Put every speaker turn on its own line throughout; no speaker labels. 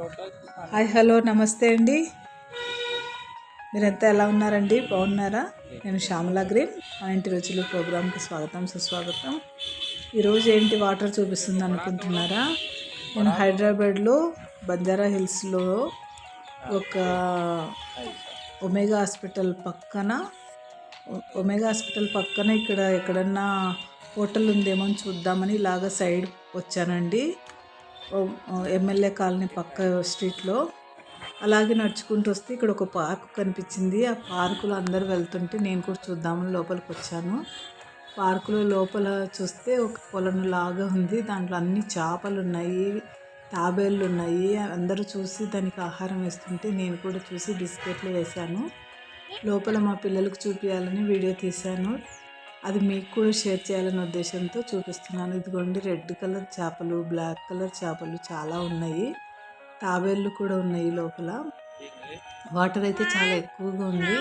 Hi hello నమస్తే అండి. మీరంతా ఎలా ఉన్నారండి? బాగున్నారా? నేను శ్యామలా గ్రీన్. మా ఇంటి రుచులు ప్రోగ్రామ్కి స్వాగతం సుస్వాగతం. ఈరోజు ఏంటి వాటర్ చూపిస్తుంది అనుకుంటున్నారా? నేను హైదరాబాద్లో బంజారా హిల్స్లో ఒక ఒమేగా హాస్పిటల్ పక్కన ఒమేగా హాస్పిటల్ పక్కన ఇక్కడ ఎక్కడన్నా హోటల్ ఉందేమో అని చూద్దామని ఇలాగ సైడ్ వచ్చానండి. ఎమ్మెల్యే కాలనీ పక్క స్ట్రీట్లో అలాగే నడుచుకుంటూ వస్తే ఇక్కడ ఒక పార్క్ కనిపించింది. ఆ పార్కులో అందరు వెళ్తుంటే నేను కూడా చూద్దామని లోపలికి వచ్చాను. పార్కులో లోపల చూస్తే ఒక పొలం లాగా ఉంది. దాంట్లో అన్ని చేపలు ఉన్నాయి తాబేళ్ళు ఉన్నాయి. అందరూ చూసి దానికి ఆహారం వేస్తుంటే నేను కూడా చూసి బిస్కెట్లు వేశాను. లోపల మా పిల్లలకు చూపించాలని వీడియో తీశాను. అది మీకు కూడా షేర్ చేయాలనే ఉద్దేశంతో చూపిస్తున్నాను. ఇదిగోండి రెడ్ కలర్ చేపలు బ్లాక్ కలర్ చేపలు చాలా ఉన్నాయి. తాబేళ్ళు కూడా ఉన్నాయి లోపల. వాటర్ అయితే చాలా ఎక్కువగా ఉంది.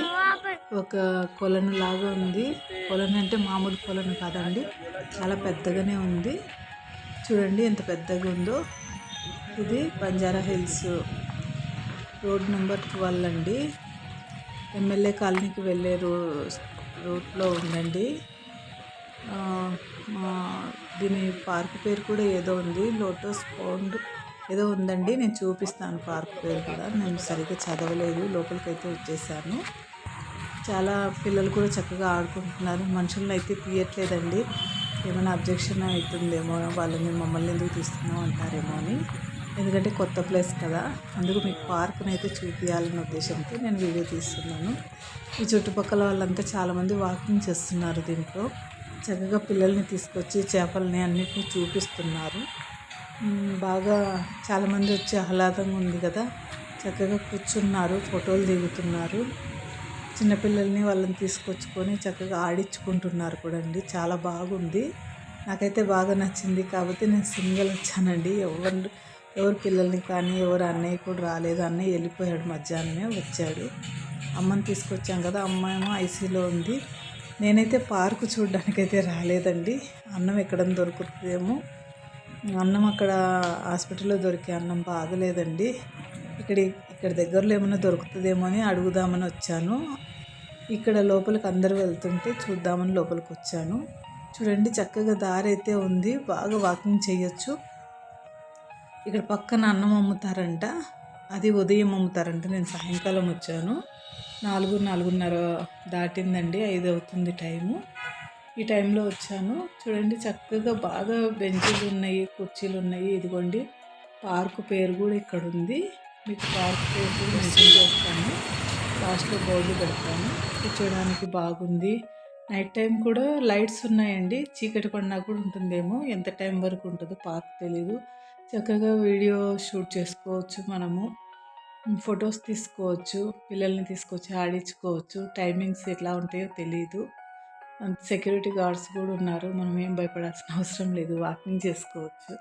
ఒక కొలను లాగా ఉంది. కొలను అంటే మామూలు కొలను కాదండి చాలా పెద్దగానే ఉంది. చూడండి ఎంత పెద్దగా ఉందో. ఇది Banjara hills road number twelve అండి. ఎమ్మెల్యే కాలనీకి వెళ్ళే రో రూట్లో ఉందండి. దీని పార్క్ పేరు కూడా ఏదో ఉంది. లోటస్ పౌండ్ ఏదో ఉందండి. నేను చూపిస్తాను పార్క్ పేరు కూడా. నేను సరిగ్గా చదవలేదు. లోపలికైతే వచ్చేసాను. చాలా పిల్లలు కూడా చక్కగా ఆడుకుంటున్నారు. మనుషులను అయితే తీయట్లేదండి. ఏమైనా అబ్జెక్షన్ అవుతుందేమో వాళ్ళని మమ్మల్ని ఎందుకు తీస్తున్నాం అంటారేమో అని. ఎందుకంటే కొత్త ప్లేస్ కదా. అందుకు మీకు పార్క్ని అయితే చూపించాలనే ఉద్దేశంతో నేను వీడియో తీస్తున్నాను. ఈ చుట్టుపక్కల వాళ్ళంతా చాలామంది వాకింగ్ చేస్తున్నారు దీంట్లో. చక్కగా పిల్లల్ని తీసుకొచ్చి చేపల్ని అన్నిటిని చూపిస్తున్నారు. బాగా చాలామంది వచ్చి ఆహ్లాదంగా ఉంది కదా. చక్కగా కూర్చున్నారు ఫోటోలు దిగుతున్నారు. చిన్నపిల్లల్ని వాళ్ళని తీసుకొచ్చుకొని చక్కగా ఆడించుకుంటున్నారు కూడా అండి. చాలా బాగుంది. నాకైతే బాగా నచ్చింది. కాబట్టి నేను సింగిల్ వచ్చానండి. ఎవరు ఎవరు పిల్లల్ని కానీ ఎవరు అన్నయ్య కూడా రాలేదు. అన్నయ్య వెళ్ళిపోయాడు మధ్యాహ్నమే వచ్చాడు. అమ్మని తీసుకొచ్చాం కదా అమ్మ ఏమో ఐసీలో ఉంది. నేనైతే పార్కు చూడడానికైతే రాలేదండి. అన్నం ఎక్కడ దొరుకుతుందేమో. అన్నం అక్కడ హాస్పిటల్లో దొరికే అన్నం బాగలేదండి. ఇక్కడ ఇక్కడ దగ్గరలో ఏమైనా దొరుకుతుందేమో అని అడుగుదామని వచ్చాను. ఇక్కడ లోపలికి అందరు వెళ్తుంటే చూద్దామని లోపలికి వచ్చాను. చూడండి చక్కగా దారి అయితే ఉంది. బాగా వాకింగ్ చేయొచ్చు. ఇక్కడ పక్కన అన్నం అమ్ముతారంట. అది ఉదయం అమ్ముతారంట. నేను సాయంకాలం వచ్చాను. నాలుగు నాలుగున్నర దాటిందండి. ఐదు అవుతుంది టైము. ఈ టైంలో వచ్చాను. చూడండి చక్కగా బాగా బెంచీలు ఉన్నాయి కుర్చీలు ఉన్నాయి. ఇదిగోండి పార్క్ పేరు కూడా ఇక్కడ ఉంది. మీకు పార్క్ పేరు కూడా మెన్షన్ చేస్తాను. లాస్ట్లో బోర్డు పెడతాను. కూర్చోడానికి బాగుంది. నైట్ టైం కూడా లైట్స్ ఉన్నాయండి. చీకటి పడినా కూడా ఉంటుందేమో. ఎంత టైం వరకు ఉంటుందో పార్క్ తెలీదు. చక్కగా వీడియో షూట్ చేసుకోవచ్చు మనము. ఫొటోస్ తీసుకోవచ్చు పిల్లల్ని తీసుకొచ్చి ఆడించుకోవచ్చు. టైమింగ్స్ ఎట్లా ఉంటాయో తెలియదు సెక్యూరిటీ గార్డ్స్ కూడా ఉన్నారు. మనం ఏం భయపడాల్సిన అవసరం లేదు. వాకింగ్ చేసుకోవచ్చు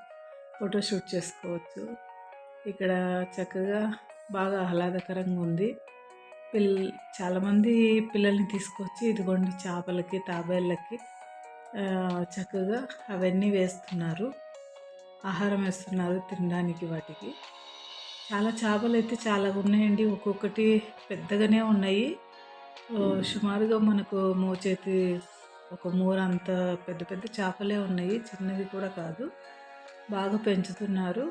ఫోటో షూట్ చేసుకోవచ్చు. ఇక్కడ చక్కగా బాగా ఆహ్లాదకరంగా ఉంది. పిల్ చాలామంది పిల్లల్ని తీసుకొచ్చి ఇదిగోండి చేపలకి తాబేళ్ళకి చక్కగా అవన్నీ వేస్తున్నారు. ఆహారం వేస్తున్నారు తినడానికి వాటికి. చాలా చేపలు అయితే చాలా ఉన్నాయండి. ఒక్కొక్కటి పెద్దగానే ఉన్నాయి. సుమారుగా మనకు మోచేతి ఒక మూర అంత పెద్ద పెద్ద చేపలే ఉన్నాయి. చిన్నవి కూడా కాదు. బాగా పెంచుతున్నారు.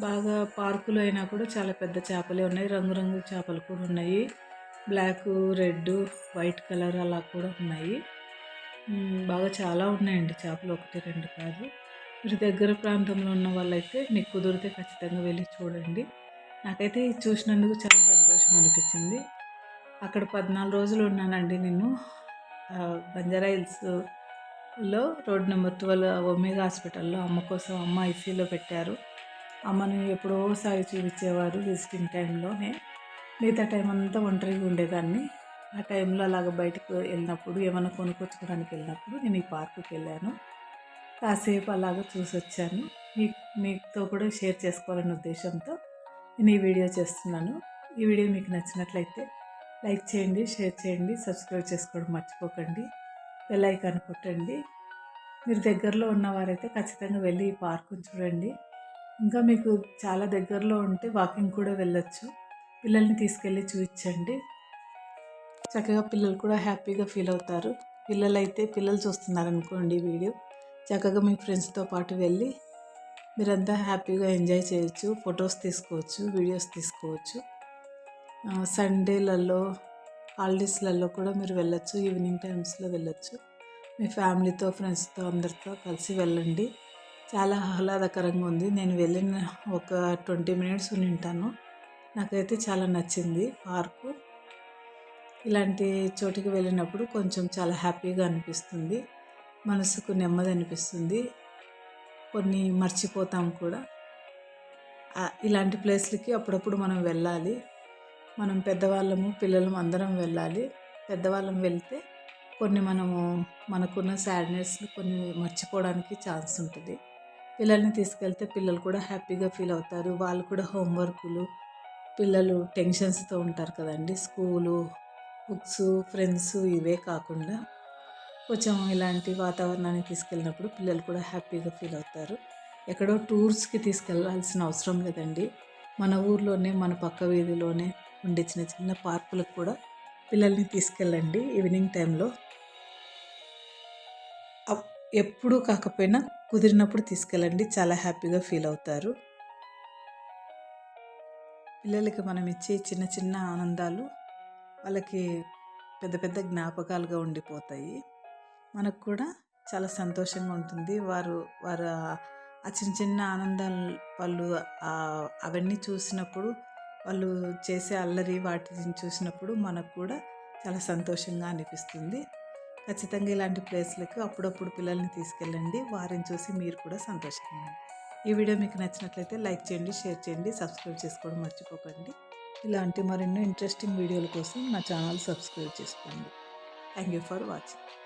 బాగా పార్కులో అయినా కూడా చాలా పెద్ద చేపలే ఉన్నాయి. రంగురంగు చేపలు కూడా ఉన్నాయి. బ్లాక్ రెడ్ వైట్ కలర్ అలా కూడా ఉన్నాయి. బాగా చాలా ఉన్నాయండి. చేపలు ఒకటి రెండు కాదు. మీరు దగ్గర ప్రాంతంలో ఉన్న వాళ్ళైతే మీకు కుదిరితే ఖచ్చితంగా వెళ్ళి చూడండి. నాకైతే ఇది చూసినందుకు చాలా సంతోషం అనిపించింది. అక్కడ పద్నాలుగు రోజులు ఉన్నానండి నేను. బంజారా హిల్స్లో రోడ్ నెంబర్ ట్వెల్వ్ ఒమేగా హాస్పిటల్లో అమ్మ కోసం అమ్మ ఐసీలో పెట్టారు. అమ్మని ఎప్పుడోసారి చూపించేవారు విజిటింగ్ టైంలోనే. మిగతా టైం అంతా ఒంటరిగా ఉండేదాన్ని. ఆ టైంలో అలాగ బయటకు వెళ్ళినప్పుడు ఏమైనా కొనుక్కొచ్చుకోవడానికి వెళ్ళినప్పుడు నేను ఈ పార్కుకి వెళ్ళాను. కాసేపు అలాగ చూసి వచ్చాను మీ మీతో కూడా షేర్ చేసుకోవాలనే ఉద్దేశంతో నేను ఈ వీడియో చేస్తున్నాను. ఈ వీడియో మీకు నచ్చినట్లయితే లైక్ చేయండి షేర్ చేయండి సబ్స్క్రైబ్ చేసుకోవడం మర్చిపోకండి. బెల్ ఐకాన్ కొట్టండి. మీరు దగ్గరలో ఉన్నవారైతే ఖచ్చితంగా వెళ్ళి ఈ పార్కుని చూడండి. ఇంకా మీకు చాలా దగ్గరలో ఉంటే వాకింగ్ కూడా వెళ్ళొచ్చు. పిల్లల్ని తీసుకెళ్ళి చూపించండి. చక్కగా పిల్లలు కూడా హ్యాపీగా ఫీల్ అవుతారు. పిల్లలైతే పిల్లలు చూస్తున్నారు అనుకోండి ఈ వీడియో. చక్కగా మీ ఫ్రెండ్స్తో పాటు వెళ్ళి మీరంతా హ్యాపీగా ఎంజాయ్ చేయొచ్చు ఫొటోస్ తీసుకోవచ్చు వీడియోస్ తీసుకోవచ్చు. సండేలలో హాలిడేస్లలో కూడా మీరు వెళ్ళొచ్చు ఈవినింగ్ టైమ్స్లో వెళ్ళొచ్చు. మీ ఫ్యామిలీతో ఫ్రెండ్స్తో అందరితో కలిసి వెళ్ళండి. చాలా ఆహ్లాదకరంగా ఉంది. నేను వెళ్ళిన ఒక ట్వంటీ మినిట్స్ ఉంటాను నాకైతే చాలా నచ్చింది పార్కు. ఇలాంటి చోటికి వెళ్ళినప్పుడు కొంచెం చాలా హ్యాపీగా అనిపిస్తుంది. మనసుకు నెమ్మది అనిపిస్తుంది కొన్ని మర్చిపోతాం కూడా. ఇలాంటి ప్లేస్లకి అప్పుడప్పుడు మనం వెళ్ళాలి. మనం పెద్దవాళ్ళము పిల్లలం అందరం వెళ్ళాలి. పెద్దవాళ్ళం వెళ్తే కొన్ని మనము మనకున్న సాడ్నెస్ కొన్ని మర్చిపోవడానికి ఛాన్స్ ఉంటుంది. పిల్లల్ని తీసుకెళ్తే పిల్లలు కూడా హ్యాపీగా ఫీల్ అవుతారు. వాళ్ళు కూడా హోంవర్కులు పిల్లలు టెన్షన్స్తో ఉంటారు కదండి. స్కూలు బుక్స్ ఫ్రెండ్స్ ఇవే కాకుండా కొంచెం ఇలాంటి వాతావరణానికి తీసుకెళ్ళినప్పుడు పిల్లలు కూడా హ్యాపీగా ఫీల్ అవుతారు. ఎక్కడో టూర్స్కి తీసుకెళ్ళాల్సిన అవసరం లేదండి. మన ఊర్లోనే మన పక్క వీధిలోనే ఉండే చిన్న చిన్న పార్కులకు కూడా పిల్లల్ని తీసుకెళ్ళండి ఈవినింగ్ టైంలో. అప్- ఎప్పుడూ కాకపోయినా కుదిరినప్పుడు తీసుకెళ్ళండి చాలా హ్యాపీగా ఫీల్ అవుతారు. పిల్లలకి మనం ఇచ్చే చిన్న చిన్న ఆనందాలు వాళ్ళకి పెద్ద పెద్ద జ్ఞాపకాలుగా ఉండిపోతాయి. మనకు కూడా చాలా సంతోషంగా ఉంటుంది. వారు వారు ఆ- చిన్న చిన్న ఆనందాలు వాళ్ళు అవన్నీ చూసినప్పుడు వాళ్ళు చేసే అల్లరి వాటిని చూసినప్పుడు మనకు కూడా చాలా సంతోషంగా అనిపిస్తుంది. ఖచ్చితంగా ఇలాంటి ప్లేస్లకు అప్పుడప్పుడు పిల్లల్ని తీసుకెళ్ళండి. వారిని చూసి మీరు కూడా సంతోషంగా ఈ వీడియో మీకు నచ్చినట్లయితే లైక్ చేయండి షేర్ చేయండి సబ్స్క్రైబ్ చేసుకోవడం మర్చిపోకండి. ఇలాంటి మరెన్నో ఇంట్రెస్టింగ్ వీడియోల కోసం నా ఛానల్ సబ్స్క్రైబ్ చేసుకోండి. Thank you for watching.